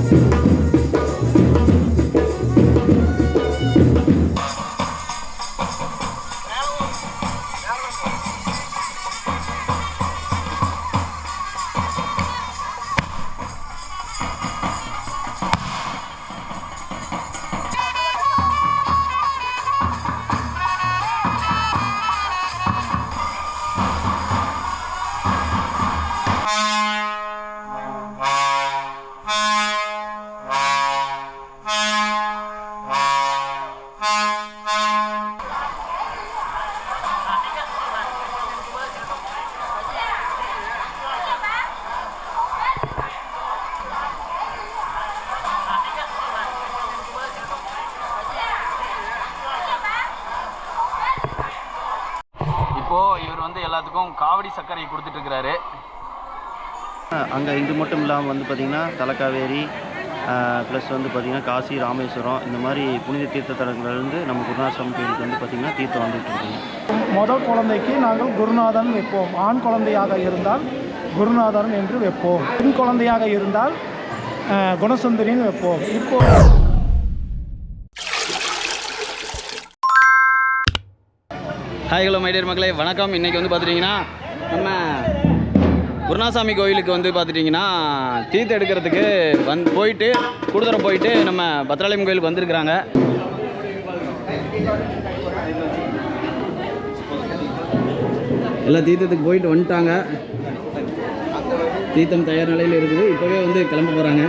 இப்போ கொடுத்துட்டு இருக்கிறாரு அங்கே இது மட்டும் இல்லாமல் வந்து பார்த்திங்கன்னா தலக்காவேரி ப்ளஸ் வந்து பார்த்திங்கன்னா காசி ராமேஸ்வரம் இந்த மாதிரி புனித தீர்த்த தலங்கள்லேருந்து நம்ம குருநாசம் கோயிலுக்கு வந்து பார்த்திங்கன்னா தீர்த்தம் வந்துட்டு இருக்குங்க முதல் குழந்தைக்கு நாங்கள் குருநாதன் வைப்போம். ஆண் குழந்தையாக இருந்தால் குருநாதன் என்று வைப்போம். பெண் குழந்தையாக இருந்தால் குணசுந்தரின்னு வைப்போம். இப்போ ஹாய் ஹலோ மைடியர் மக்களே. வணக்கம். இன்றைக்கி வந்து பார்த்துட்டிங்கன்னா நம்ம குருணாசாமி கோயிலுக்கு வந்து பார்த்துட்டிங்கன்னா தீர்த்தம் எடுக்கிறதுக்கு வந் போயிட்டு கூடுதரம் போயிட்டு நம்ம பத்ராலயம் கோயிலுக்கு வந்திருக்கிறாங்க. எல்லாம் தீர்த்தத்துக்கு போயிட்டு வந்துட்டாங்க. தீர்த்தம் தயார் நிலையில் இருக்குது. இப்போவே வந்து கிளம்ப போகிறாங்க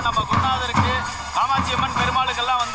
நம்ம குருநாதருக்கு காமாட்சி அம்மன் பெருமாளுக்கெல்லாம் வந்து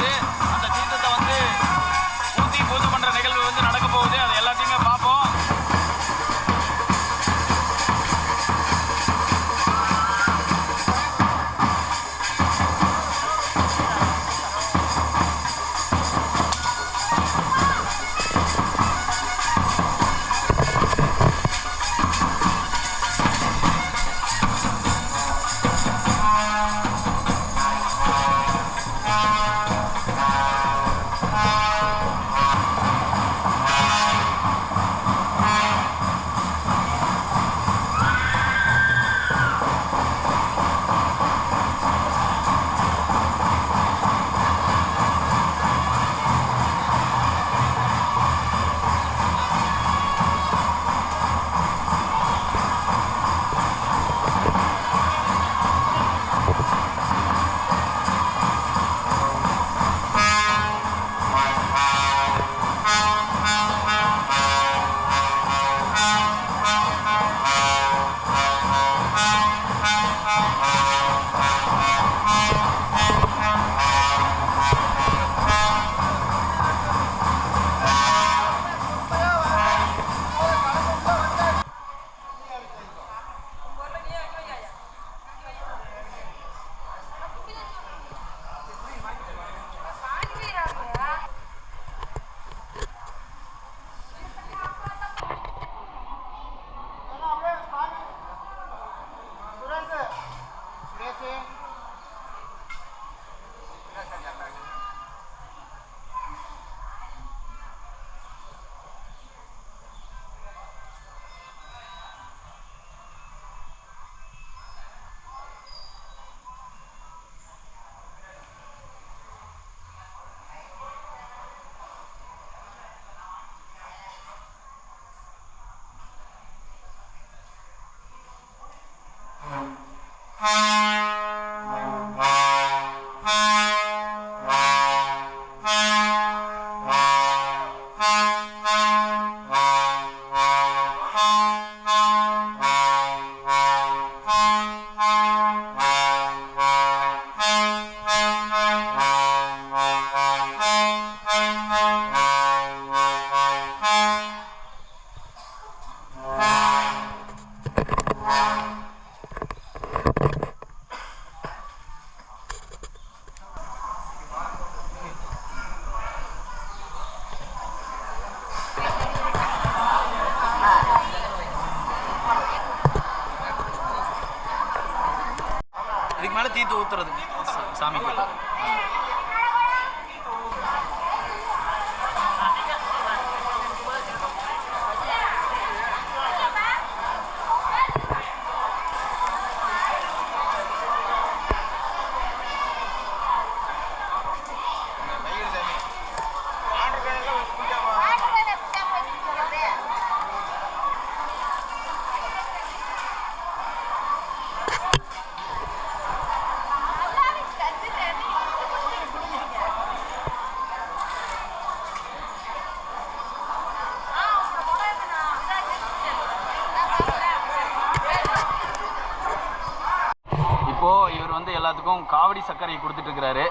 எல்லாத்துக்கும் காவடி சர்க்கரை கொடுத்துட்டு இருக்கிறாரு.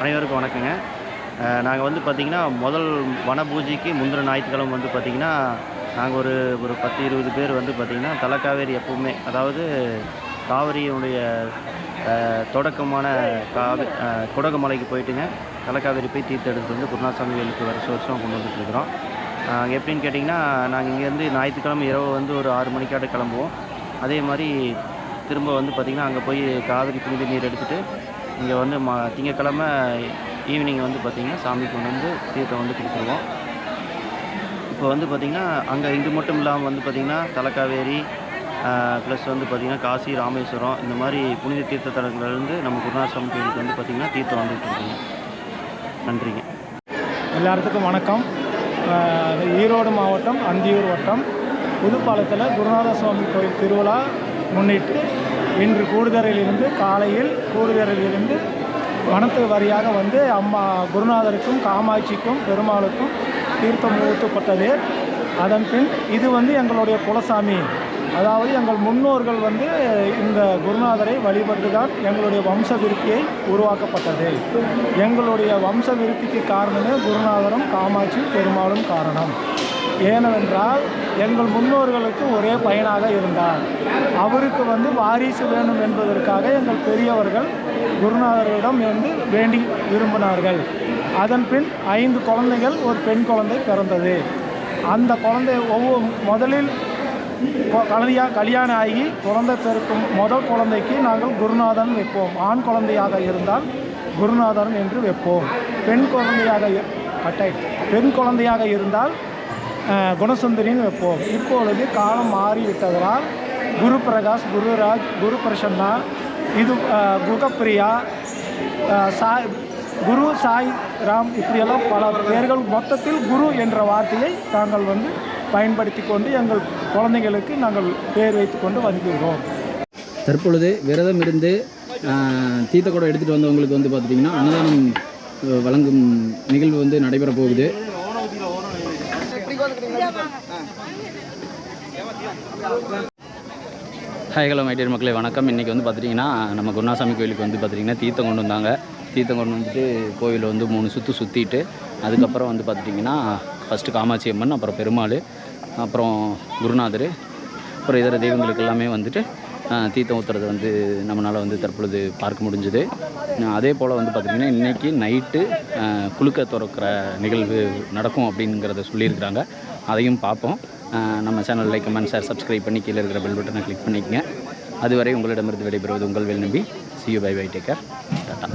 அனைவருக்கும் வணக்கங்க. நாங்கள் வந்து பார்த்திங்கன்னா முதல் வன பூஜைக்கு முந்தின ஞாயிற்றுக்கிழமை வந்து பார்த்திங்கன்னா நாங்கள் ஒரு ஒரு பத்து இருபது பேர் வந்து பார்த்திங்கன்னா தலைக்காவேரி எப்பவுமே அதாவது காவிரியினுடைய தொடக்கமான காவி குடகமலைக்கு குடகுமலைக்கு போயிட்டுங்க தலைக்காவேரி போய் தீர்த்தெடுத்து வந்து குருநாசாமி வேலுக்கு வருஷம் வருஷம் கொண்டு வந்துட்டு இருக்கிறோம். எப்படின்னு கேட்டிங்கன்னா நாங்கள் இங்கேருந்து ஞாயிற்றுக்கிழமை இரவு வந்து ஒரு ஆறு மணிக்காட்ட கிளம்புவோம். அதே மாதிரி திரும்ப வந்து பார்த்திங்கன்னா அங்கே போய் காவிரி புனித நீர் எடுத்துகிட்டு இங்கே வந்து மா திங்கக்கிழமை ஈவினிங் வந்து பார்த்திங்கன்னா சாமி கொண்டு வந்து தீர்த்தம் வந்து கொடுத்துருவோம் இப்போ வந்து பார்த்திங்கன்னா அங்கே இது மட்டும் இல்லாமல் வந்து பார்த்திங்கன்னா தலைக்காவேரி ப்ளஸ் வந்து பார்த்திங்கன்னா காசி ராமேஸ்வரம் இந்த மாதிரி புனித தீர்த்த தலங்கள்லேருந்து நம்ம குருநாசாமி கோயிலுக்கு வந்து பார்த்திங்கன்னா தீர்த்தம் வந்துட்டு இருக்குங்க. நன்றிங்க. எல்லாத்துக்கும் வணக்கம். ஈரோடு மாவட்டம் அந்தியூர் வட்டம் புதுப்பாலத்தில் குருநாத சுவாமி கோயில் திருவிழா முன்னிட்டு இன்று கூடுதரையிலிருந்து காலையில் கூடுதரையிலிருந்து வனத்து வரியாக வந்து அம்மா குருநாதருக்கும் காமாட்சிக்கும் பெருமாளுக்கும் தீர்த்தம் ஊற்றப்பட்டது அதன் பின் இது வந்து எங்களுடைய குலசாமி. அதாவது எங்கள் முன்னோர்கள் வந்து இந்த குருநாதரை வழிபட்டு தான் எங்களுடைய வம்ச விருத்தியை உருவாக்கப்பட்டது. எங்களுடைய வம்ச விருத்திக்கு காரணமே குருநாதரும் காமாட்சி பெருமாளும் காரணம். ஏனென்றால் எங்கள் முன்னோர்களுக்கு ஒரே பயனாக இருந்தார். அவருக்கு வந்து வாரிசு வேணும் என்பதற்காக எங்கள் பெரியவர்கள் குருநாதரிடம் வந்து வேண்டி விரும்பினார்கள். அதன் பின் ஐந்து குழந்தைகள் ஒரு பெண் குழந்தை பிறந்தது. அந்த குழந்தை ஒவ்வொரு முதலில் கொ- கல்யாணம் ஆகி குழந்தை பிறக்கும் முதல் குழந்தைக்கு நாங்கள் குருநாதன் வைப்போம். ஆண் குழந்தையாக இருந்தால் குருநாதன் என்று வைப்போம். பெண் குழந்தையாக இரு- பெண் குழந்தையாக இருந்தால் குணசுந்தரின்னு வைப்போம். இப்பொழுது காலம் மாறிவிட்டதால் குரு பிரகாஷ் குருராஜ் குரு பிரசன்னா இது குகப்பிரியா சாய் குரு சாய் ராம் இப்படியெல்லாம் பல பேர்கள் மொத்தத்தில் குரு என்ற வார்த்தையை நாங்கள் வந்து பயன்படுத்தி கொண்டு எங்கள் குழந்தைகளுக்கு நாங்கள் பேர் வைத்து கொண்டு வருகிறோம். தற்பொழுது விரதம் இருந்து தீர்த்த குடம் எடுத்துகிட்டு வந்தவங்களுக்கு வந்து பார்த்துட்டிங்கன்னா அன்னதானம் வழங்கும் நிகழ்வு வந்து நடைபெற போகுது. ஹாய் ஹலோ மைடியர் மக்களே வணக்கம். இன்றைக்கி வந்து பார்த்துட்டிங்கன்னா நம்ம குருநாசாமி கோயிலுக்கு வந்து பார்த்திங்கன்னா தீர்த்தம் கொண்டு வந்தாங்க. தீர்த்தம் கொண்டு வந்துட்டு கோவிலில் வந்து மூணு சுற்று சுற்றிட்டு அதுக்கப்புறம் வந்து பார்த்துட்டிங்கன்னா ஃபஸ்ட்டு காமாட்சி அம்மன் அப்புறம் பெருமாள் அப்புறம் குருநாதர் அப்புறம் இதர தெய்வங்களுக்கு எல்லாமே வந்துட்டு தீர்த்தம் ஊற்றுறது வந்து நம்மளால் வந்து தற்பொழுது பார்க்க முடிஞ்சுது. அதே போல் வந்து பார்த்திங்கன்னா இன்றைக்கி நைட்டு குழுக்க திறக்கிற நிகழ்வு நடக்கும் அப்படிங்கிறத சொல்லியிருக்கிறாங்க. அதையும் பார்ப்போம். நம்ம channel like comment share subscribe பண்ணி கீழே இருக்கிற பெல் பட்டனை கிளிக் பண்ணிக்கங்க. அதுவரை உங்களிடமிருந்து விடைபெறுவது உங்கள் Vel Nambi. See you bye bye take care tata